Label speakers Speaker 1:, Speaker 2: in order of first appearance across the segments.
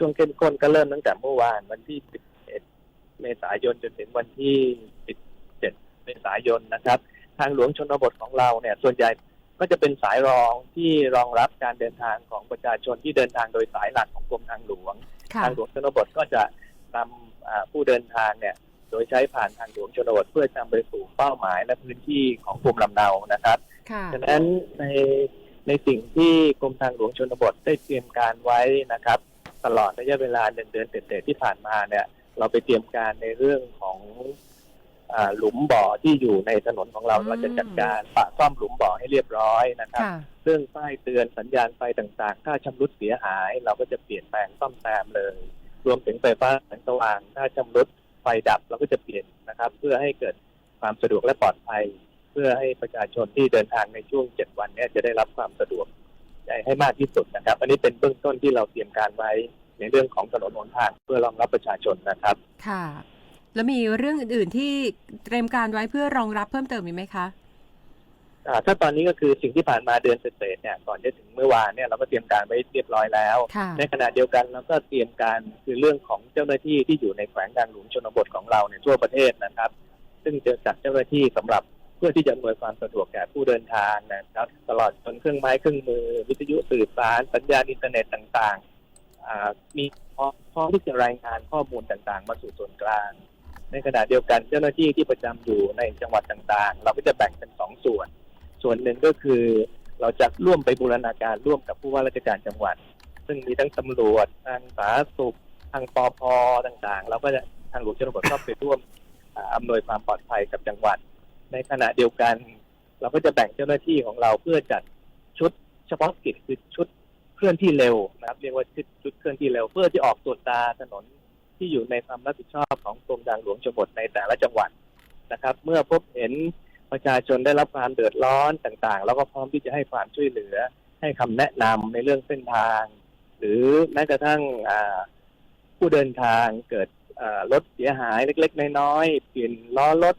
Speaker 1: ช่วงเข้มข้นก็เริ่มตั้งแต่เมื่อวานวันที่ 11 เมษายนจนถึงวันที่ 17 เมษายนนะครับ ทางหลวงชนบทของเราเนี่ย ส่วนใหญ่ก็จะเป็นสายรองที่รองรับการเดินทางของประชาชนที่เดินทางโดยสายหลักของกรมทางหลวง
Speaker 2: ค่ะ
Speaker 1: ทางหลวงชนบทก็จะนำอ่าผู้เดินทางเนี่ย โดยใช้ผ่านทางหลวงชนบทเพื่อนำไปสู่เป้าหมายและพื้นที่ของภูมิลำเนานะครับ
Speaker 2: ค่ะ
Speaker 1: ฉะนั้นในในสิ่งที่กรมทางหลวงชนบทได้เตรียมการไว้นะครับ ตลอดระยะเวลาหนึ่งเดือนเศษๆที่ผ่านมาเนี่ย เราไปเตรียมการในเรื่องของอ่าหลุมบ่อที่อยู่ในถนนของเรา
Speaker 2: อืม
Speaker 1: เราจะจัดการปะซ่อมหลุมบ่อให้เรียบร้อยนะครับ
Speaker 2: ค่ะ
Speaker 1: เรื่องป้ายเตือนสัญญาณไฟต่างๆ ถ้าชำรุดเสียหาย เราก็จะเปลี่ยนแปลงซ่อมแซมเลย รวมถึงไฟฟ้าแสงสว่าง ถ้าชำรุดไฟดับเราก็จะเปลี่ยนนะครับ เพื่อให้เกิดความสะดวกและปลอดภัย เพื่อให้ประชาชนที่เดินทางในช่วงเจ็ดวันเนี้จะได้รับความสะดวก ให้มากที่สุดนะครับ อันนี้เป็นเบื้องต้นที่เราเตรียมการไว้ในเรื่องของถนนหนทางเพื่อรองรับประชาชนนะครับ
Speaker 2: ค่ะ แล้วมีเรื่องอื่น ๆ ที่เตรียมการไว้เพื่อรองรับเพิ่มเติมอีกไหมคะ
Speaker 1: อ่าถ้าตอนนี้ก็คือสิ่งที่ผ่านมาเดือนเศษๆเนี่ยก่อนจะถึงเมื่อวานเนี่ยเราก็เตรียมการไว้เรียบร้อยแล้ว
Speaker 2: ค่ะ
Speaker 1: ในขณะเดียวกันเราก็เตรียมการคือเรื่องของเจ้าหน้าที่ที่อยู่ในแขวงการหลวงชนบทของเราเนี่ยทั่วประเทศนะครับ ซึ่งจะจัดเจ้าหน้าที่สำหรับเพื่อที่จะอำนวยความสะดวกแก่ผู้เดินทางนะครับ ตลอดจนเครื่องไม้เครื่องมือ วิทยุสื่อสาร สัญญาณอินเทอร์เน็ตต่างๆ มีพร้อมที่จะรายงานข้อมูลต่างๆ มาสู่ส่วนกลาง ในขณะเดียวกันเจ้าหน้าที่ที่ประจำอยู่ในจังหวัดต่างๆ เราก็จะแบ่งเป็นสองส่วน ส่วนหนึ่งก็คือ เราจะร่วมไปบูรณาการร่วมกับผู้ว่าราชการจังหวัด ซึ่งมีทั้งตำรวจทางสาธารณสุขทางปอพต่างๆ เราก็จะทางหลวงชนบทก็ไปร่วมอ่าอำนวยความปลอดภัยกับจังหวัด ในขณะเดียวกัน เราก็จะแบ่งเจ้าหน้าที่ของเราเพื่อจัดชุดเฉพาะกิจคือชุดเคลื่อนที่เร็วนะครับ เรียกว่าชุดชุดเคลื่อนที่เร็ว เพื่อที่ออกตรวจตาถนนที่อยู่ในความรับผิดชอบของกรมทางหลวงชนบทในแต่ละจังหวัดนะครับ เมื่อพบเห็นประชาชนได้รับความเดือดร้อนต่างๆ แล้วก็พร้อมที่จะให้ความช่วยเหลือ ให้คำแนะนำในเรื่องเส้นทาง หรือแม้กระทั่งผู้เดินทางเกิดรถเสียหายเล็ก ๆ น้อยๆเปลี่ยนล้อรถ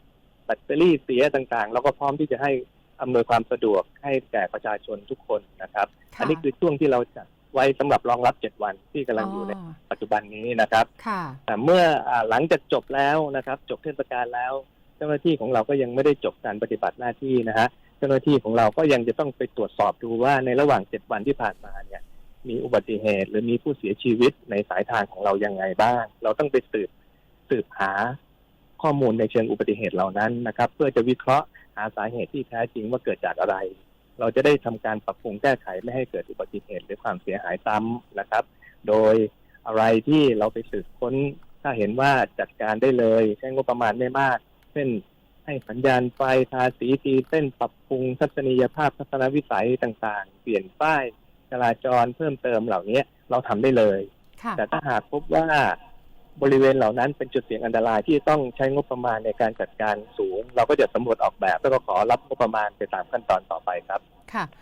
Speaker 1: ตเตอรี่เสียต่างๆ แล้วก็พร้อมที่จะให้อำนวยความสะดวกให้แก่ประชาชนทุกคนนะครับ
Speaker 2: ค่ะ
Speaker 1: อันนี้คือช่วงที่เราจัดไว้สำหรับรองรับเจ็ดวันที่กำลังอยู่ในปัจจุบันนี้นะครับ
Speaker 2: ค่ะ
Speaker 1: แต่เมื่ออาหลังจากจบแล้วนะครับ จบเทศกาลแล้ว เจ้าหน้าที่ของเราก็ยังไม่ได้จบการปฏิบัติหน้าที่นะฮะเจ้าหน้าที่ของเราก็ยังจะต้องไปตรวจสอบดูว่าในระหว่างเจ็ดวันที่ผ่านมาเนี่ยมีอุบัติเหตุ หรือมีผู้เสียชีวิตในสายทางของเรายังไงบ้าง เราต้องไปสืบสืบหา ข้อมูลในเชิงอุบัติเหตุเหล่านั้นนะครับ เพื่อจะวิเคราะห์หาสาเหตุที่แท้จริงว่าเกิดจากอะไร เราจะได้ทำการปรับปรุงแก้ไขไม่ให้เกิดอุบัติเหตุหรือความเสียหายซ้ำนะครับ โดยอะไรที่เราไปสืบค้น ถ้าเห็นว่าจัดการได้เลยใช้งบประมาณไม่มาก เช่นให้สัญญาณไฟทาสีตีเส้นปรับปรุงทัศนียภาพทัศนวิสัยต่างๆ เปลี่ยนป้ายจราจรเพิ่มเติมเหล่านี้เราทำได้เลย
Speaker 2: ค่ะ
Speaker 1: แต่ถ้าหากพบว่า บริเวณเหล่านั้นเป็นจุดเสี่ยงอันตรายที่ต้องใช้งบประมาณในการจัดการสูง เราก็จะสำรวจออกแบบแล้วก็ขอรับงบประมาณไปตามขั้นตอนต่อไปครับ
Speaker 2: ค่ะ